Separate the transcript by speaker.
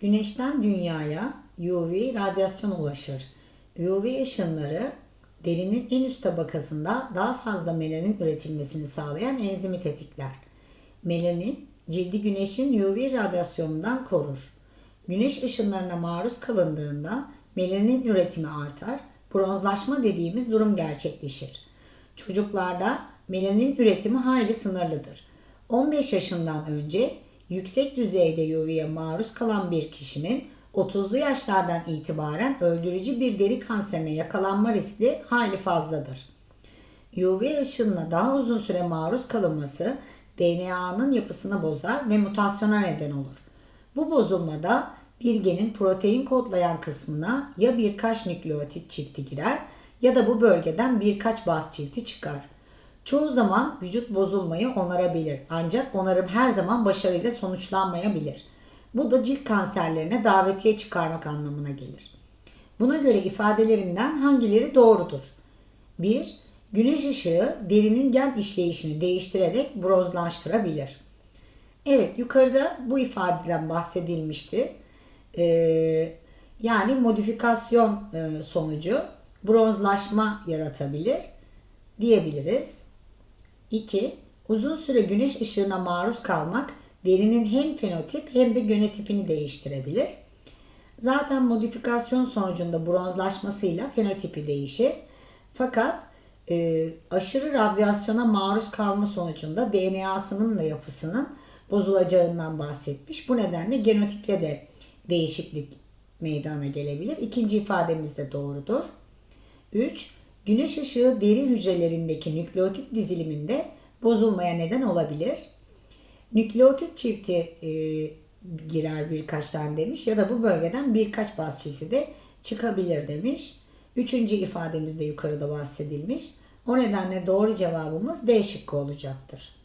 Speaker 1: Güneşten dünyaya UV radyasyon ulaşır. UV ışınları derinin en üst tabakasında daha fazla melanin üretilmesini sağlayan enzimi tetikler. Melanin cildi güneşin UV radyasyonundan korur. Güneş ışınlarına maruz kalındığında melanin üretimi artar, bronzlaşma dediğimiz durum gerçekleşir. Çocuklarda melanin üretimi hayli sınırlıdır. 15 yaşından önce yüksek düzeyde UV'ye maruz kalan bir kişinin 30'lu yaşlardan itibaren öldürücü bir deri kanserine yakalanma riski hayli fazladır. UV ışınına daha uzun süre maruz kalınması DNA'nın yapısını bozar ve mutasyona neden olur. Bu bozulmada bir genin protein kodlayan kısmına ya birkaç nükleotit çifti girer ya da bu bölgeden birkaç baz çifti çıkar. Çoğu zaman vücut bozulmayı onarabilir ancak onarım her zaman başarıyla sonuçlanmayabilir. Bu da cilt kanserlerine davetiye çıkarmak anlamına gelir. Buna göre ifadelerinden hangileri doğrudur? 1. Güneş ışığı derinin gen işleyişini değiştirerek bronzlaştırabilir. Evet yukarıda bu ifadeden bahsedilmişti. Ee, yani modifikasyon e, sonucu bronzlaşma yaratabilir diyebiliriz. 2. Uzun süre güneş ışığına maruz kalmak derinin hem fenotip hem de genotipini değiştirebilir. Zaten modifikasyon sonucunda bronzlaşmasıyla fenotipi değişir. Fakat e, aşırı radyasyona maruz kalma sonucunda DNA'sının da yapısının bozulacağından bahsetmiş. Bu nedenle genotipte de değişiklik meydana gelebilir. İkinci ifademiz de doğrudur. 3. Güneş ışığı deri hücrelerindeki nükleotit diziliminde bozulmaya neden olabilir. Nükleotit çifti e, girer birkaç tane demiş ya da bu bölgeden birkaç baz çifti de çıkabilir demiş. Üçüncü ifademiz de yukarıda bahsedilmiş. O nedenle doğru cevabımız D şıkkı olacaktır.